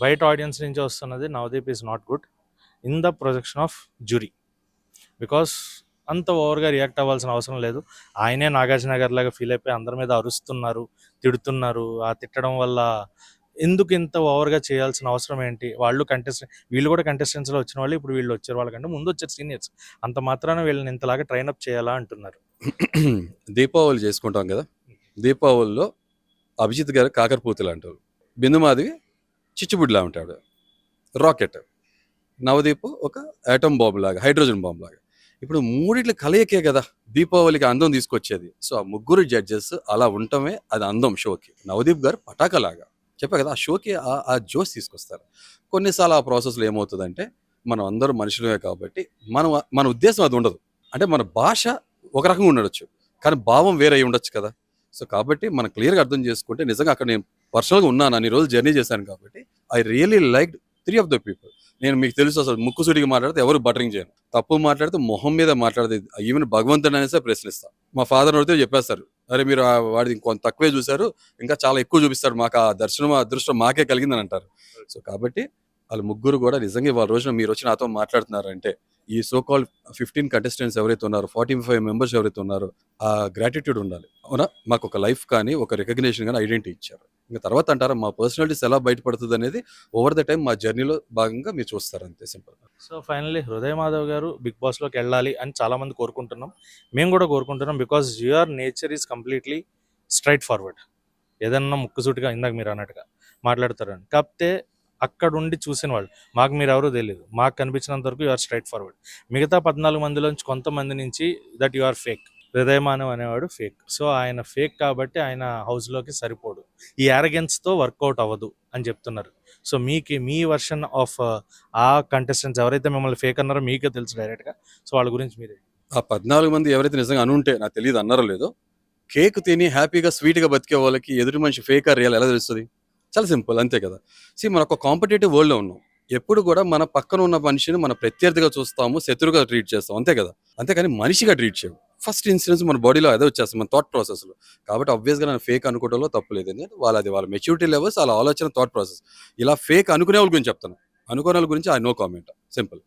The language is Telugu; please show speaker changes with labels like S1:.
S1: బయట ఆడియన్స్ నుంచి వస్తున్నది Navdeep is not good in the projection of jury because అంత ఓవర్గా రియాక్ట్ అవ్వాల్సిన అవసరం లేదు. ఆయనే నాగార్జున గారి లాగా ఫీల్ అయిపోయి అందరి మీద అరుస్తున్నారు తిడుతున్నారు. ఆ తిట్టడం వల్ల ఎందుకు ఇంత ఓవర్గా చేయాల్సిన అవసరం ఏంటి? వాళ్ళు కంటెస్టెంట్ వీళ్ళు కూడా కంటెస్టెంట్స్లో వచ్చిన వాళ్ళు ఇప్పుడు వీళ్ళు వచ్చారు. వాళ్ళకంటే ముందు వచ్చారు సీనియర్స్ అంత మాత్రాన వీళ్ళని ఇంతలాగా ట్రైన్అప్ చేయాలా అంటున్నారు.
S2: దీపావళి చేసుకుంటాం కదా. దీపావళిలో అభిజిత్ గారు కాకరపూతులు అంటారు బిందుమాధవి చిచ్చుబుడ్లా ఉంటాడు. రాకెట్. నవదీప్ ఒక ఆటమ్ బాంబు లాగా హైడ్రోజన్ బాంబు లాగా. ఇప్పుడు మూడిట్ల కలయికే కదా దీపావళికి అందం తీసుకొచ్చేది. సో ఆ ముగ్గురు జడ్జెస్ అలా ఉండటమే అది అందం షోకి. నవదీప్ గారు పటాకలాగా. చెప్పా కదా ఆ షోకి ఆ- ఆ జోస్ తీసుకొస్తారు. కొన్నిసార్లు ఆ ప్రాసెస్లో ఏమవుతుందంటే మనం అందరూ మనుషులమే కాబట్టి మనం మన ఉద్దేశం అది ఉండదు. అంటే మన భాష ఒక రకంగా ఉండొచ్చు కానీ భావం వేరే అయి ఉండొచ్చు కదా. సో కాబట్టి మనం క్లియర్గా అర్థం చేసుకుంటే నిజంగా అక్కడ నేను పర్సనల్గా ఉన్నాను అన్ని రోజులు జర్నీ చేశాను కాబట్టి I really like three of the people నేను మీకు తెలుసు అసలు ముక్కుసూడికి మాట్లాడితే ఎవరు బటరింగ్ చేయను తప్పు మాట్లాడితే మొహం మీద మాట్లాడితే ఈవెన్ భగవంతుడు అనేసే ప్రశ్నిస్తా. మా ఫాదర్ అడిగితే చెప్పేస్తారు. అరే మీరు ఆ వాడిది కొంత తక్కువే చూశారు ఇంకా చాలా ఎక్కువ చూపిస్తారు మాకు ఆ దర్శనం అదృష్టం మాకే కలిగిందని అంటారు. సో కాబట్టి వాళ్ళు ముగ్గురు కూడా నిజంగా వాళ్ళ రోజున మీరు వచ్చి నాతో మాట్లాడుతున్నారంటే ఈ సో కాల్ ఫిఫ్టీన్ కంటెస్టెంట్స్ ఎవరైతే ఉన్నారో ఫార్టీ ఫైవ్ మెంబర్స్ ఎవరైతే ఉన్నారో ఆ గ్రాటిట్యూడ్ ఉండాలి. అవునా? మాకు ఒక లైఫ్ కానీ ఒక రికగ్నేషన్ కానీ ఐడెంటిటీ ఇచ్చారు. ఇంకా తర్వాత అంటారా మా పర్సనాలిటీస్ ఎలా బయటపడుతుంది అనేది ఓవర్ ద టైం మా జర్నీలో భాగంగా మీరు చూస్తారు అంతే సింపుల్.
S1: సో ఫైనల్లీ హృదయ మాధవ్ గారు బిగ్ బాస్లోకి వెళ్ళాలి అని చాలామంది కోరుకుంటున్నాం. మేము కూడా కోరుకుంటున్నాం because your nature is completely straight forward. ఏదన్నా ముక్కుసూటిగా ఇందాక మీరు అన్నట్టుగా మాట్లాడతారని. కాకపోతే అక్కడ ఉండి చూసిన వాళ్ళు మాకు మీరు ఎవరో తెలియదు మాకు కనిపించినంత వరకు యూఆర్ స్ట్రైట్ ఫార్వర్డ్. మిగతా పద్నాలుగు మందిలోంచి కొంతమంది నుంచి దట్ యు ఆర్ ఫేక్ హృదయమానం అనేవాడు ఫేక్. సో ఆయన ఫేక్ కాబట్టి ఆయన హౌస్లోకి సరిపోడు. ఈ తో వర్కౌట్ అవ్వదు అని చెప్తున్నారు. సో మీకు మీ వర్షన్ ఆఫ్ uh, ఆ కంటెస్టెంట్స్ ఎవరైతే మిమ్మల్ని ఫేక్ అన్నారో మీకే తెలుసు డైరెక్ట్గా సో వాళ్ళ గురించి మీరే.
S2: ఆ పద్నాలుగు మంది ఎవరైతే నిజంగా అనుంటే నాకు తెలియదు అన్నారో లేదో కేక్ తిని హ్యాపీగా స్వీట్గా బతికే వాళ్ళకి ఎదుటి మనిషి ఫేక్ ఆ రియల్ ఎలా తెలుస్తుంది? చాలా సింపుల్ అంతే కదా. సి మన ఒక కాంపిటేటివ్ వరల్డ్లో ఉన్నాం. ఎప్పుడు కూడా మన పక్కన ఉన్న మనిషిని మన ప్రత్యర్థిగా చూస్తాము శత్రుగా ట్రీట్ చేస్తాం అంతే కదా. అంతేకాని మనిషిగా ట్రీట్ చేయము. ఫస్ట్ ఇన్సిడెన్స్ మన బాడీలో అదే వచ్చేస్తుంది మన థాట్ ప్రాసెస్లో కాబట్టి ఆబ్వియస్గా నేను ఫేక్ అనుకోవడంలో తప్పు లేదు. వాళ్ళ వాళ్ళది వాళ్ళ మెచ్యూరిటీ లెవెల్స్ వాళ్ళ ఆలోచన థాట్ ప్రాసెస్ ఇలా ఫేక్ అనుకునే వాళ్ళ గురించి చెప్తాను. అనుకునే వాళ్ళ గురించి ఐ నో కామెంట్ సింపుల్